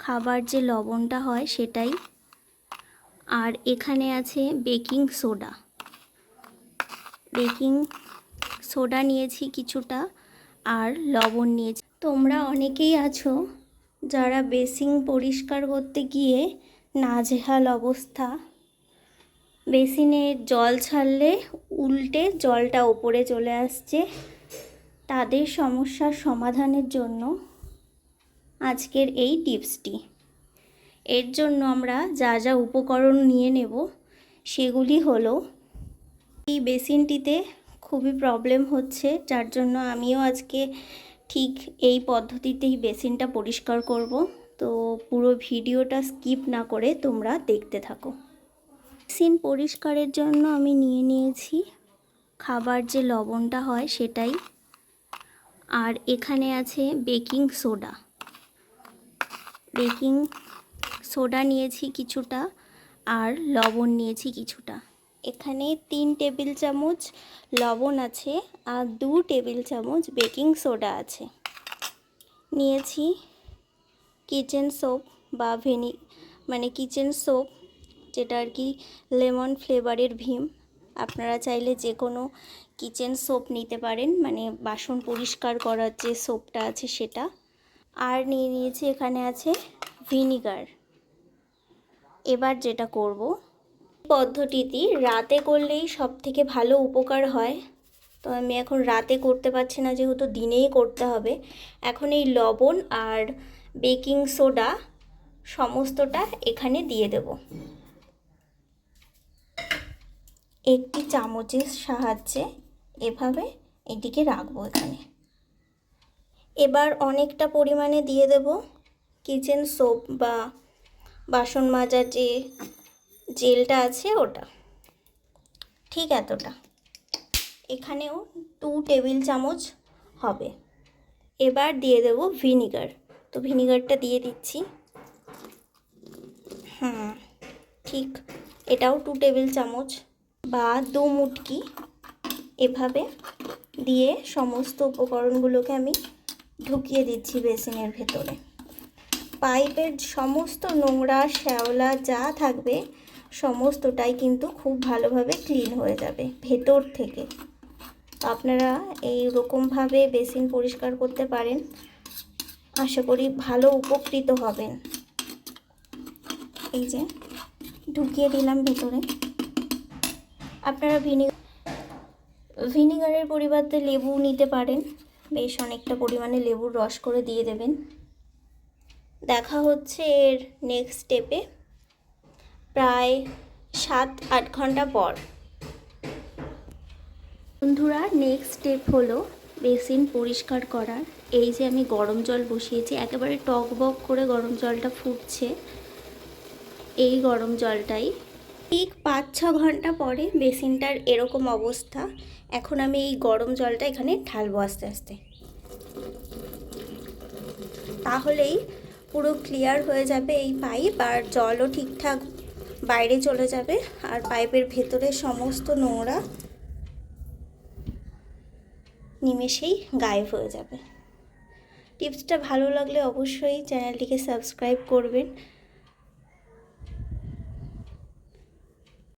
খাবার যে লবণটা হয় সেটাই। আর এখানে আছে বেকিং সোডা। বেকিং সোডা নিয়েছি কিছুটা আর লবণ নিয়েছি। তোমরা অনেকেই আছো যারা বেসিং পরিষ্কার করতে গিয়ে নাজেহাল অবস্থা। বেসিনে জল ছাড়লে উল্টে জলটা ওপরে চলে আসছে। তাদের সমস্যার সমাধানের জন্য আজকের এই টিপসটি। এর জন্য আমরা যা যা উপকরণ নিয়ে নেব, সেগুলি হলো, এই বেসিনটিতে খুবই প্রবলেম হচ্ছে, যার জন্য আমিও আজকে ঠিক এই পদ্ধতিতেই বেসিনটা পরিষ্কার করব। তো পুরো ভিডিওটা স্কিপ না করে তোমরা দেখতে থাকো। বেসিন পরিষ্কারের জন্য আমি নিয়ে নিয়েছি খাবার যে লবণটা হয় সেটাই। আর এখানে আছে বেকিং সোডা। বেকিং সোডা নিয়েছি কিছুটা আর লবণ নিয়েছি কিছুটা। এখানে তিন টেবিল চামচ লবণ আছে আর দু টেবিল চামচ বেকিং সোডা আছে। নিয়েছি কিচেন সোপ বা ভেনি মানে কিচেন সোপ, যেটা আর কি লেমন ফ্লেভারের ভীম। আপনারা চাইলে যে কোনো কিচেন সোপ নিতে পারেন মানে বাসন পরিষ্কার করার যে সোপটা আছে সেটা। আর নিয়ে নিয়েছি এখানে আছে ভিনিগার। এবার যেটা করব পদ্ধতিটি রাতে করলেই সব থেকে ভালো উপকার হয়। তো আমি এখন রাতে করতে পারছি না, যেহেতু দিনেই করতে হবে। এখন এই লবণ আর বেকিং সোডা সমস্তটা এখানে দিয়ে দেব। একটি চামচের সাহায্যে এভাবে এটিকে রাখব এখানে। এবার অনেকটা পরিমাণে দিয়ে দেব কিচেন সোপ বা বাসন মাজার যে জেলটা আছে ওটা। ঠিক এতটা। এখানেও টু টেবিল চামচ হবে। এবার দিয়ে দেব ভিনিগার তো ভিনিগারটা দিয়ে দিচ্ছি। হ্যাঁ ঠিক এটাও টু টেবিল চামচ বা দু মুটকি। এভাবে দিয়ে সমস্ত উপকরণগুলোকে আমি ঢুকিয়ে দিচ্ছি বেসিনের ভেতরে। পাইপের সমস্ত নোংরা, শ্যাওলা, যা থাকবে, সমস্তটাই কিন্তু খুব ভালোভাবে ক্লিন হয়ে যাবে ভেতর থেকে। আপনারা এই রকমভাবে বেসিন পরিষ্কার করতে পারেন। আশা করি ভালো উপকৃত হবেন। এই যে, ঢুকিয়ে দিলাম ভেতরে। আপনারা ভিনিগার ভিনিগারের পরিবর্তে লেবু নিতে পারেন। বেশ অনেকটা পরিমাণে লেবুর রস করে দিয়ে দেবেন। দেখা হচ্ছে এর নেক্সট স্টেপে প্রায় সাত, আট ঘণ্টা পর। বন্ধুরা নেক্সট স্টেপ হলো বেসিন পরিষ্কার করার। এই যে আমি গরম জল বসিয়েছি, একেবারে টক বক করে গরম জলটা ফুটছে। এই গরম জলটাই ঠিক পাঁচ, ছ ঘণ্টা পরে বেসিনটার এরকম অবস্থা। এখন আমি এই গরম জলটা এখানে ঢালবো আস্তে আস্তে। তাহলেই পুরো ক্লিয়ার হয়ে যাবে এই পাইপ আর জলও ঠিকঠাক বাইরে চলে যাবে আর পাইপের ভেতরে সমস্ত নোংরা নিমেষেই গায়েব হয়ে যাবে। টিপসটা ভালো লাগলে অবশ্যই চ্যানেলটিকে সাবস্ক্রাইব করবেন।